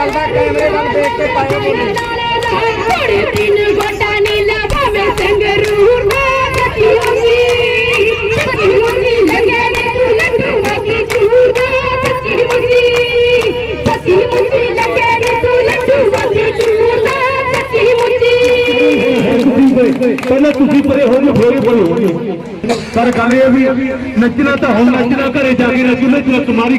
चलता कैमरे बंद देख के पायो परे हो जो भोरे अभी नचना तो हम नचना करे जागे रसूल ने तुम्हारी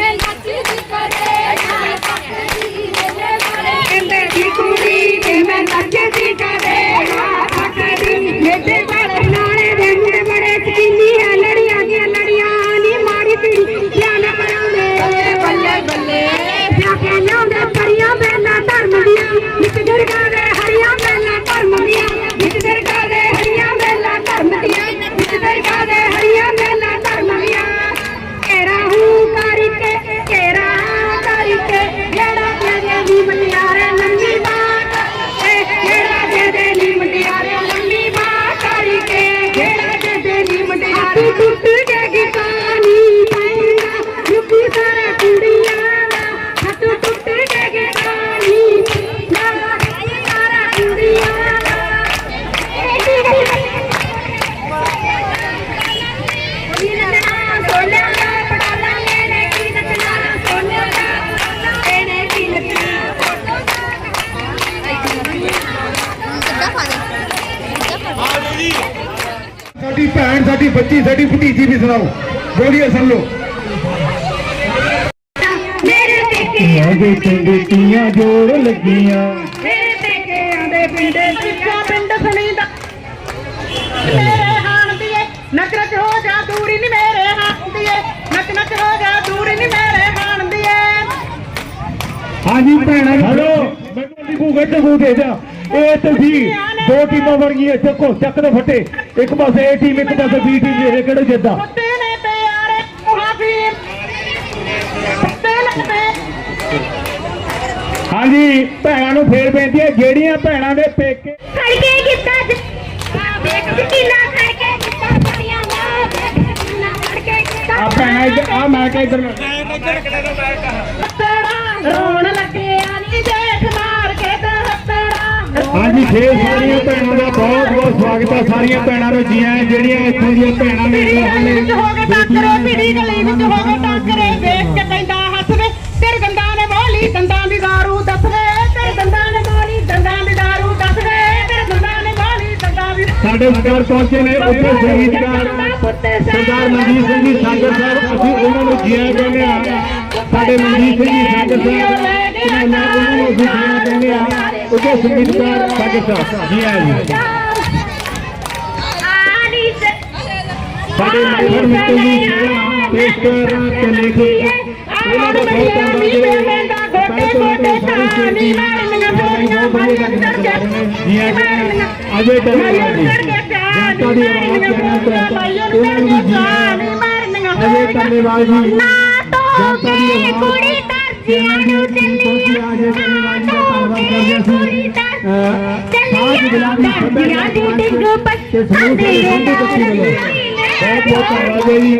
ਸਾਡੀ ਬੱਚੀ ਸਾਡੀ ਭਤੀਜੀ ਵੀ ਸੁਣਾਓ। ਬੋਲੀਏ ਸੁਣ ਲਓ। ਮੇਰੇ ਪੇਕੇ ਆਗੇ ਚੰਗੀਆਂ ਜੋੜ ਲੱਗੀਆਂ। ਮੇਰੇ ਪੇਕਿਆਂ ਦੇ ਪਿੰਡ ਸਿੱਖਾ ਪਿੰਡ ਸੁਣੀਦਾ। ਮੇਰੇ ਹਾਣ ਦੀਏ ਨਚ ਨਚ ਹੋ ਜਾ ਦੂਰੀ ਨੀ ਮੇਰੇ ਹਾਣ ਦੀਏ ਨਚ ਨਚ ਹੋ ਜਾ ਦੂਰੀ ਨੀ ਮੇਰੇ ਹਾਣ ਦੀਏ ਹਾਂਜੀ ਭੈਣਾਂ ਹੈਲੋ। ਮੈਨੂੰ ਲਿਖੂ ਗੱਡ ਨੂੰ ਦੇ ਜਾ ਇਹ ਤੁਸੀਂ ਦੋ ਟੀਮਾਂ ਬਣ ਗਈਆਂ ਚੱਕੋ ਚੱਕ ਦੇ ਫੱਟੇ। ਇੱਕ ਪਾਸੇ ਇਹ ਟੀਮ ਇੱਕ ਪਾਸੇ ਬੀ ਟੀਮ ਜਿਹੜੇ ਕਿਹੜੇ ਜਿੱਦਾਂ ਕੁੱਤੇ ਨੇ ਪਿਆਰੇ ਮੁਹਾਫੀਰ ਕੁੱਤੇ ਨੇ ਪਿਆਰੇ ਹਾਂਜੀ ਭੈਣਾਂ ਨੂੰ ਫੇਰ ਬੇਨਤੀ ਹੈ ਜਿਹੜੀਆਂ ਭੈਣਾਂ ਦੇ ਪੇਕੇ ਖੜਕੇ ਕਿੱਦਾਂ ਵੇਖ ਕਿੱਲਾ ਖੜਕੇ ਕਿੱਦਾਂ ਬੜੀਆਂ ਨਾ ਕਿੱਲਾ ਖੜਕੇ ਕਿੱਦਾਂ ਆ ਭੈਣਾਂ ਇੱਧਰ ਆ ਮੈਂ ਕਿਹਾ ਇੱਧਰ ਫੇਰ ਸਾਰੀਆਂ ਭੈਣਾਂ ਦਾ ਬਹੁਤ ਬਹੁਤ ਸਵਾਗਤ ਹੈ ਸਾਰੀਆਂ ਭੈਣਾਂ ਨੂੰ ਜੀ ਆਇਆਂ ਜਿਹੜੀਆਂ ਇੱਥੋਂ ਦੀਆਂ ਭੈਣਾਂ ਨੇ। ਪੀੜੀ ਗਲੀ ਵਿੱਚ ਹੋ ਗਏ ਟਾਕਰੇ ਪੀੜੀ ਗਲੀ ਵਿੱਚ ਹੋ ਗਏ ਟਾਕਰੇ। ਵੇਖ ਕੇ ਕਹਿੰਦਾ ਹੱਸਵੇ ਤੇਰੇ ਦੰਦਾਂ ਨੇ ਬੋਲੀ ਦੰਦਾਂ ਦੀ ਦਾਰੂ ਦੱਸਵੇ। ਤੇਰੇ ਦੰਦਾਂ ਨੇ ਬੋਲੀ ਦੰਦਾਂ ਦੀ ਦਾਰੂ ਦੱਸਵੇ। ਤੇਰੇ ਦੰਦਾਂ ਨੇ ਬੋਲੀ ਦੰਦਾਂ ਦੀ ਸਾਡੇ ਸਰਕਾਰ ਪਹੁੰਚੇ ਨੇ ਉੱਥੇ ਸੰਗੀਤਕਾਰ ਸਰਦਾਰ ਮਨਜੀਤ ਸਿੰਘ ਜੀ ਸਾਗਰ ਸਾਹਿਬ ਅਸੀਂ ਉਹਨਾਂ ਨੂੰ ਜੀ ਆਇਆਂ ਕਹਿੰਦੇ ਆ। ਸਾਡੇ ਮਨਜੀਤ ਸਿੰਘ ਜੀ ਸਾਗਰ ਸਾਹਿਬ ਉਹਨਾਂ ਨੂੰ ਜੀ ਆਇਆਂ ਕਹਿੰਦੇ ਆ। ਉੱਥੇ ਸੰਗੀਤਕਾਰ ਸਾਗਰ ਸਾਹਿਬ ਜੀ ਆਇਆਂ ਜੀ ਆਨੀ ਸੇ ਸਾਡੇ ਲੇਖਕ ਮਿੱਤਰ ਜੀ ਜਿਹੜਾ ਪੇਸ਼ਕਾਰ ਤੇ ਲੇਖਕ ਉਹਨਾਂ ਦਾ ਬਹੁਤ ਧੰਨਵਾਦ ਜੀ ਪਹਿਲ ਤੋਂ ਲੈ ਕੇ ਸਾਰੀ ਸਟੇਟ ਦੀ ਬਹੁਤ ਵਧੀਆ ਕੰਮ ਕਰ ਰਹੇ ਨੇ ਜੀ ਆਇਆਂ ਕਹਿੰਦੇ ਆ ਅਜੇ ਟੈਲੀਵਾਲ ਜੀ ਜਨਤਾ ਦੀ ਆਵਾਜ਼ ਚੈਨਲ ਤੋਂ ਉਹਨਾਂ ਨੂੰ ਵੀ ਜੀ ਆਇਆਂ ਅਜੇ ਟੈਲੀਵਾਲ ਜੀ ਜਨਤਾ ਦੀ ਆਵਾਜ਼ ਕੁੜੀ ਤਰਜੀਆਂ ਨੂੰ ਚੱਲੀ ਅਜੇ ਟੈਲੀਵਾਲ ਜੀ ਦਾ ਧੰਨਵਾਦ ਕਰਦੇ ਅਸੀਂ ਸਾਜ ਗੁਲਾਬੀ ਤਰਜੀਆਂ ਦੀ ਡਿੱਗ ਤੇ ਸਮੂਹ ਦੇ ਬੱਚੀ ਵੱਲੋਂ ਬਹੁਤ ਬਹੁਤ ਧੰਨਵਾਦ ਹੈ ਜੀ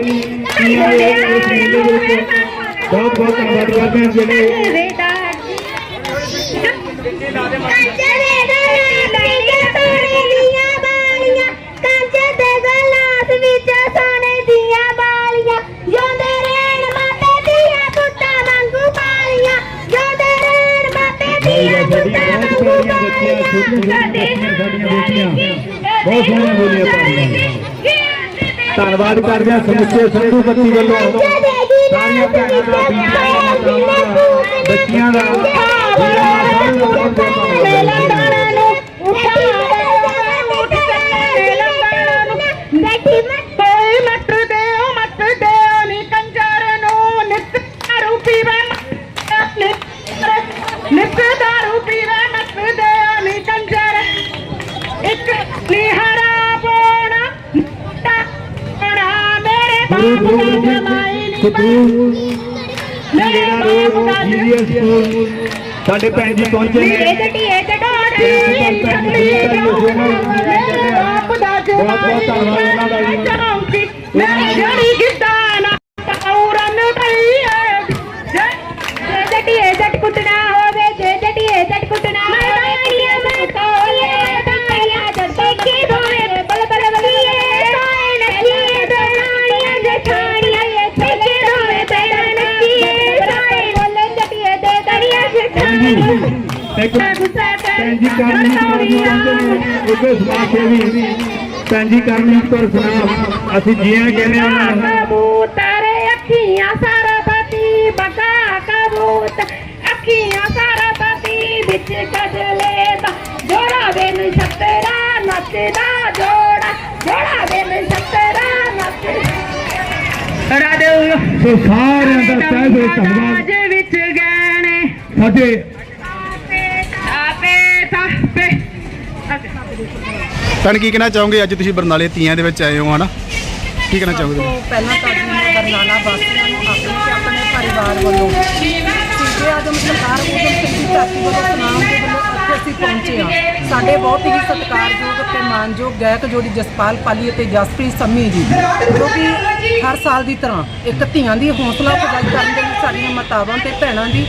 ਕੀ ਆਏ ਇਸ ਮੇਲੇ ਦੇ ਵਿੱਚ ਬਹੁਤ ਬਹੁਤ ਧੰਨਵਾਦ ਕਰਦੇ ਹਾਂ। ਜਿਹੜੇ ਬਹੁਤ ਸੋਹਣੀਆਂ ਬੋਲੀਆਂ ਪਾਉਂਦੀਆਂ। ਧੰਨਵਾਦ ਕਰਦੇ ਹਾਂ ਸਮੁੱਚੇ ਸੰਧੂ ਬੱਤੀ ਵੱਲੋਂ। ਸਾਰੀਆਂ ਭੈਣਾਂ ਦਾ ਬੱਚੀਆਂ ਦਾ ਸਕੂਲ ਜਿਹੜਾ ਰੋਡ ਜੀਐਸ ਸਕੂਲ ਸਾਡੇ ਭੈਣ ਜੀ ਪਹੁੰਚੇ ਨੇ। ਗੱਡੀਏ ਕਢਾੜੀ ਬਹੁਤ ਬਹੁਤ ਧੰਨਵਾਦ ਉਹਨਾਂ ਦਾ ਜੀ। ਚੌਂਕੀ ਇੱਕ ਭੈਣ ਜੀ ਕਰਮਜੀਤ ਕੌਰ ਜੀ ਪਹੁੰਚੇ ਨੇ ਉਹਦੇ ਸਮਾਜ ਸੇਵੀ ਭੈਣ ਜੀ ਕਰਮਜੀਤ ਕੌਰ ਸੁਨਾਮ ਅਸੀਂ ਜੀਆਂ ਕਹਿੰਦੇ ਨੂੰ ਕਬੂਤਰ ਅੱਖੀਆਂ ਸਰਬਤੀ ਬਗਾ ਕਬੂਤ। ਅੱਖੀਆਂ ਸਰਬਤੀ ਵਿੱਚ ਗਜਲੇ ਦਾ ਜੋੜਾ ਵੇ ਨਛਤਰਾ ਨੱਚਦਾ ਜੋੜਾ। ਜੋੜਾ ਵੇ ਨਛਤਰਾ ਨੱਚਦਾ ਰਾਦੇ ਸੋ ਸਾਰਿਆਂ ਦਾ ਤਹਿ ਦਿਲੋਂ ਧੰਨਵਾਦ ਸਾਡੇ ਭੈਣ ਕੀ ਕਹਿਣਾ ਚਾਹੋਗੇ? ਅੱਜ ਤੁਸੀਂ ਬਰਨਾਲੇ ਤੀਆਂ ਦੇ ਵਿੱਚ ਆਏ ਹੋ, ਹਨਾ? ਕੀ ਕਹਿਣਾ ਚਾਹੋਗੇ ਤੁਸੀਂ? ਤੋਂ ਪਹਿਲਾਂ ਤਾਂ ਜੀ ਮੈਂ ਬਰਨਾਲਾ ਵਾਸੀਆਂ ਨੂੰ ਆਪਣੇ ਤੇ ਆਪਣੇ ਪਰਿਵਾਰ ਵੱਲੋਂ ਸੀਧੇ ਆਦਮ ਸਰਕਾਰ ਉਦਮ ਸਿੰਘ ਦੀ ਧਰਤੀ ਵੱਲੋਂ ਸੁਨਾਮ ਦੇ ਵੱਲੋਂ ਇੱਥੇ ਅਸੀਂ ਪਹੁੰਚੇ ਹਾਂ। ਸਾਡੇ ਬਹੁਤ ਹੀ ਸਤਿਕਾਰਯੋਗ ਅਤੇ ਮਾਨਯੋਗ ਗਾਇਕ ਜੋੜੀ ਜਸਪਾਲ ਪਾਲੀ ਅਤੇ ਜਸਪ੍ਰੀਤ ਸੰਮੀ ਜੀ ਜੋ ਕਿ ਹਰ ਸਾਲ ਦੀ ਤਰ੍ਹਾਂ ਇੱਕ ਧੀਆਂ ਦੀ ਹੌਸਲਾ ਅਫਜ਼ਾਈ ਕਰਨ ਦੇ ਲਈ ਸਾਡੀਆਂ ਮਾਤਾਵਾਂ ਤੇ ਭੈਣਾਂ ਦੀ,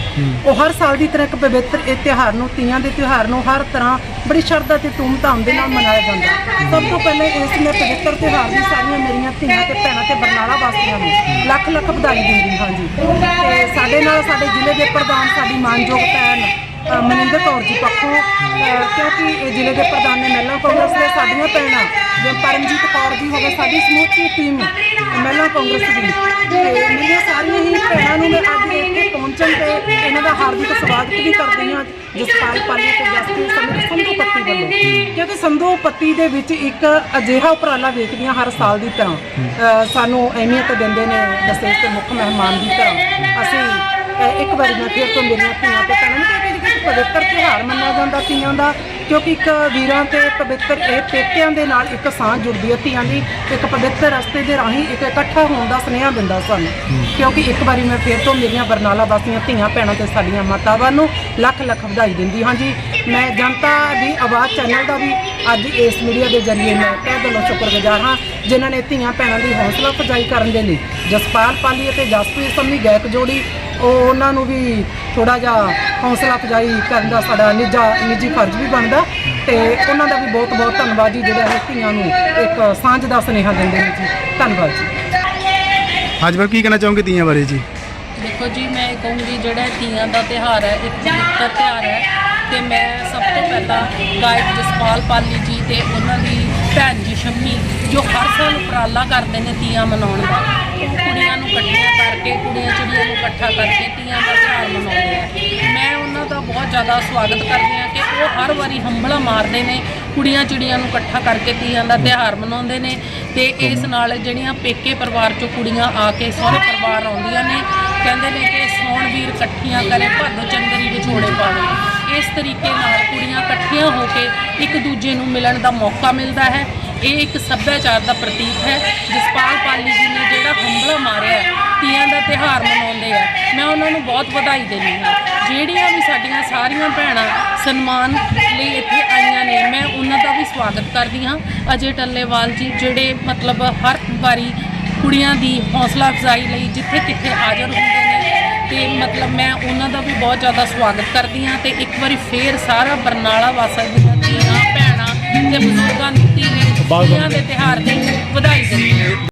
ਉਹ ਹਰ ਸਾਲ ਦੀ ਤਰ੍ਹਾਂ ਇੱਕ ਪਵਿੱਤਰ ਇਹ ਤਿਉਹਾਰ ਨੂੰ ਤੀਆਂ ਦੇ ਤਿਉਹਾਰ ਨੂੰ ਹਰ ਤਰ੍ਹਾਂ ਬੜੀ ਸ਼ਰਧਾ ਤੇ ਧੂਮਧਾਮ ਦੇ ਨਾਲ ਮਨਾਇਆ ਜਾਂਦਾ ਸਭ ਤੋਂ ਪਹਿਲਾਂ ਇਸ ਨੇ ਪਵਿੱਤਰ ਤਿਉਹਾਰ ਦੀ ਸਾਰੀਆਂ ਮੇਰੀਆਂ ਧੀਆਂ ਤੇ ਭੈਣਾਂ ਤੇ ਬਰਨਾਲਾ ਵਾਸੀਆਂ ਨੂੰ ਲੱਖ ਲੱਖ ਵਧਾਈ ਦਿੰਦੀ ਹਾਂ ਜੀ। ਤੇ ਸਾਡੇ ਨਾਲ ਸਾਡੇ ਜ਼ਿਲ੍ਹੇ ਦੇ ਪ੍ਰਧਾਨ, ਸਾਡੀ ਮਾਨਯੋਗ ਭੈਣ ਅ, ਮਨਿੰਦਰ ਕੌਰ ਜੀ ਪੱਖੋਂ ਅ, ਕਿਉਂਕਿ ਜ਼ਿਲ੍ਹੇ ਦੇ ਪ੍ਰਧਾਨ ਨੇ ਮਹਿਲਾ ਕਾਂਗਰਸ ਦੇ ਸਾਡੀਆਂ ਭੈਣਾਂ ਜਿਵੇਂ ਪਰਮਜੀਤ ਕੌਰ ਜੀ ਹੋਵੇ ਸਾਡੀ ਸਮੁੱਚੀ ਟੀਮ ਮਹਿਲਾ ਕਾਂਗਰਸ ਦੀ। ਤੇ ਮੇਰੀਆਂ ਸਾਰੀਆਂ ਹੀ ਭੈਣਾਂ ਨੂੰ ਮੈਂ ਅੱਜ ਇੱਥੇ ਪਹੁੰਚਣ ਤੇ ਇਹਨਾਂ ਦਾ ਹਾਰਦਿਕ ਸਵਾਗਤ ਵੀ ਕਰਦੀ ਹਾਂ ਜਸਪਾਲ ਪਾਲੀ ਤੇ ਜਸਪ੍ਰੀਤ ਸਮੇਤ ਸੰਧੂ ਪੱਤੀ ਵੱਲੋਂ। ਕਿਉਂਕਿ ਸੰਧੂ ਪੱਤੀ ਦੇ ਵਿੱਚ ਇੱਕ ਅਜਿਹਾ ਉਪਰਾਲਾ ਵੇਖਦੀਆਂ ਹਰ ਸਾਲ ਦੀ ਤਰ੍ਹਾਂ ਅ, ਸਾਨੂੰ ਅਹਿਮੀਅਤ ਦਿੰਦੇ ਨੇ ਦਸੇ ਤੇ ਮੁੱਖ ਮਹਿਮਾਨ ਦੀ ਤਰ੍ਹਾਂ। ਅਸੀਂ ਅ, ਇੱਕ ਵਾਰੀ ਮੈਂ ਫਿਰ ਤੋਂ ਮੇਰੀਆਂ ਧੀਆਂ ਤੇ ਭੈਣਾਂ ਨੂੰ ਕਿਉਂਕਿ ਪਵਿੱਤਰ ਤਿਉਹਾਰ ਮੰਨਿਆ ਜਾਂਦਾ, ਤੀਆਂ ਦਾ, ਕਿਉਂਕਿ ਇੱਕ ਵੀਰਾਂ ਤੇ ਪਵਿੱਤਰ, ਇਹ ਪੇਕਿਆਂ ਦੇ ਨਾਲ ਇੱਕ ਸਾਂਝ ਜੁੜਦੀ ਹੈ। ਧੀਆਂ ਦੀ ਇੱਕ ਪਵਿੱਤਰ ਰਸਤੇ ਦੇ ਰਾਹੀਂ ਇੱਕ ਇਕੱਠਾ ਹੋਣ ਦਾ ਸੁਨੇਹਾ ਦਿੰਦਾ ਸਾਨੂੰ। ਕਿਉਂਕਿ ਇੱਕ ਵਾਰੀ ਮੈਂ ਫਿਰ ਤੋਂ ਮੇਰੀਆਂ ਬਰਨਾਲਾ ਵਾਸੀਆਂ ਧੀਆਂ ਭੈਣਾਂ ਤੇ ਸਾਡੀਆਂ ਮਾਤਾਵਾਂ ਨੂੰ ਲੱਖ ਲੱਖ ਵਧਾਈ ਦਿੰਦੀ ਹਾਂ ਜੀ। ਮੈਂ ਜਨਤਾ ਦੀ ਆਵਾਜ਼ ਚੈਨਲ ਦਾ ਵੀ ਅੱਜ ਇਸ ਮੀਡੀਆ ਦੇ ਜ਼ਰੀਏ ਮੈਂ ਤਹਿ ਦਿਲੋਂ ਸ਼ੁਕਰਗੁਜ਼ਾਰ ਹਾਂ, ਜਿਨ੍ਹਾਂ ਨੇ ਧੀਆਂ ਭੈਣਾਂ ਦੀ ਹੌਸਲਾ ਅਫਜ਼ਾਈ ਕਰਨ ਦੇ ਲਈ ਜਸਪਾਲ ਪਾਲੀ ਅਤੇ ਜਸਪ੍ਰੀਤ ਸੰਮੀ ਗਾਇਕ ਜੋੜੀ ਉਹ ਉਹਨਾਂ ਨੂੰ ਵੀ ਥੋੜਾ ਜਿਹਾ ਹੌਸਲਾ ਅਫਜ਼ਾਈ ਕਰਨ ਦਾ ਸਾਡਾ ਨਿੱਜਾ ਨਿੱਜੀ ਫਰਜ਼ ਵੀ ਬਣਦਾ ਤੇ ਉਹਨਾਂ ਦਾ ਵੀ ਬਹੁਤ ਬਹੁਤ ਧੰਨਵਾਦ ਜੀ ਜਿਹੜੇ ਇਹ ਧੀਆਂ ਨੂੰ ਇੱਕ ਸਾਂਝ ਦਾ ਸੁਨੇਹਾ ਦਿੰਦੇ ਨੇ ਜੀ। ਧੰਨਵਾਦ ਜੀ। ਅੱਜ ਮੈਂ ਕੀ ਕਹਿਣਾ ਚਾਹੋਗੇ ਤੀਆਂ ਬਾਰੇ ਜੀ? ਦੇਖੋ ਜੀ ਮੈਂ ਇਹ ਕਹੂੰਗੀ ਜਿਹੜਾ ਤੀਆਂ ਦਾ ਤਿਉਹਾਰ ਹੈ ਇੱਕ ਪਵਿੱਤਰ ਤਿਉਹਾਰ ਹੈ ਤੇ ਮੈਂ ਸਭ ਤੋਂ ਪਹਿਲਾਂ ਗਾਇਕ ਜਸਪਾਲ ਪਾਲੀ ਜੀ ਤੇ ਉਹਨਾਂ ਦੀ ਭੈਣ ਜੀ ਸ਼ੰਮੀ ਜੋ ਹਰ ਸਾਲ ਉਪਰਾਲਾ ਕਰਦੇ ਨੇ ਤੀਆਂ ਮਨਾਉਣ ਦਾ। ਕੁੜੀਆਂ ਨੂੰ ਇਕੱਠੀਆਂ ਕਰਕੇ, ਕੁੜੀਆਂ ਚਿੜੀਆਂ ਨੂੰ ਇਕੱਠਾ ਕਰਕੇ ਤੀਆਂ ਦਾ ਤਿਉਹਾਰ ਮਨਾਉਂਦੇ ਆ। ਮੈਂ ਉਹਨਾਂ ਦਾ ਬਹੁਤ ਜ਼ਿਆਦਾ ਸਵਾਗਤ ਕਰਦੀ ਹਾਂ ਕਿ ਉਹ ਹਰ ਵਾਰੀ ਹੰਬਲਾ ਮਾਰਦੇ ਨੇ, ਕੁੜੀਆਂ ਚਿੜੀਆਂ ਨੂੰ ਇਕੱਠਾ ਕਰਕੇ ਤੀਆਂ ਦਾ ਤਿਉਹਾਰ ਮਨਾਉਂਦੇ ਨੇ ਤੇ ਇਸ ਨਾਲ ਜਿਹੜੀਆਂ ਪੇਕੇ ਪਰਿਵਾਰ ਚੋਂ ਕੁੜੀਆਂ ਆ ਕੇ ਸਹੁਰੇ ਪਰਿਵਾਰ ਆਉਂਦੀਆਂ ਨੇ, ਕਹਿੰਦੇ ਨੇ ਕਿ ਸੌਣ ਵੀਰ ਇਕੱਠੀਆਂ ਕਰੇ, ਭਾਦੋ ਚੰਦਰੀ ਵਿਛੋੜੇ ਪਾਵੇ। ਇਸ ਤਰੀਕੇ ਨਾਲ ਕੁੜੀਆਂ ਇਕੱਠੀਆਂ ਹੋ ਕੇ ਇੱਕ ਦੂਜੇ ਨੂੰ ਮਿਲਣ ਦਾ ਮੌਕਾ ਮਿਲਦਾ ਹੈ। ਇਹ ਇੱਕ ਸੱਭਿਆਚਾਰ ਦਾ ਪ੍ਰਤੀਕ ਹੈ, ਜਸਪਾਲ ਪਾਲੀ ਜੀ ਨੇ ਜਿਹੜਾ ਹੰਬਲਾ ਮਾਰਿਆ, ਤੀਆਂ ਦਾ ਤਿਉਹਾਰ ਮਨਾਉਂਦੇ ਆ। ਮੈਂ ਉਹਨਾਂ ਨੂੰ ਬਹੁਤ ਵਧਾਈ ਦਿੰਦੀ ਹਾਂ। ਜਿਹੜੀਆਂ ਵੀ ਸਾਡੀਆਂ ਸਾਰੀਆਂ ਭੈਣਾਂ ਸਨਮਾਨ ਲਈ ਇੱਥੇ ਆਈਆਂ ਨੇ, ਮੈਂ ਉਹਨਾਂ ਦਾ ਵੀ ਸਵਾਗਤ ਕਰਦੀ ਹਾਂ। ਅਜੇ ਟੱਲੇਵਾਲ ਜੀ ਜਿਹੜੇ ਮਤਲਬ ਹਰ ਵਾਰੀ ਕੁੜੀਆਂ ਦੀ ਹੌਸਲਾ ਅਫਜ਼ਾਈ ਲਈ ਜਿੱਥੇ ਕਿੱਥੇ ਹਾਜ਼ਰ ਹੁੰਦੇ ਨੇ, ਤੇ ਮਤਲਬ ਮੈਂ ਉਹਨਾਂ ਦਾ ਵੀ ਬਹੁਤ ਜ਼ਿਆਦਾ ਸਵਾਗਤ ਕਰਦੀ ਹਾਂ ਤੇ ਇੱਕ ਵਾਰੀ ਫੇਰ ਸਾਰਾ ਬਰਨਾਲਾ ਵਾਸਾ ਦੀਆਂ ਧੀਆਂ ਭੈਣਾਂ ਤੇ ਬਜ਼ੁਰਗਾਂ ਨੂੰ ਧੀਆਂ ਬਹੁਤ ਦੇ ਤਿਹਾਰ ਤੇ ਵਧਾਈ ਦਿੰਦੇ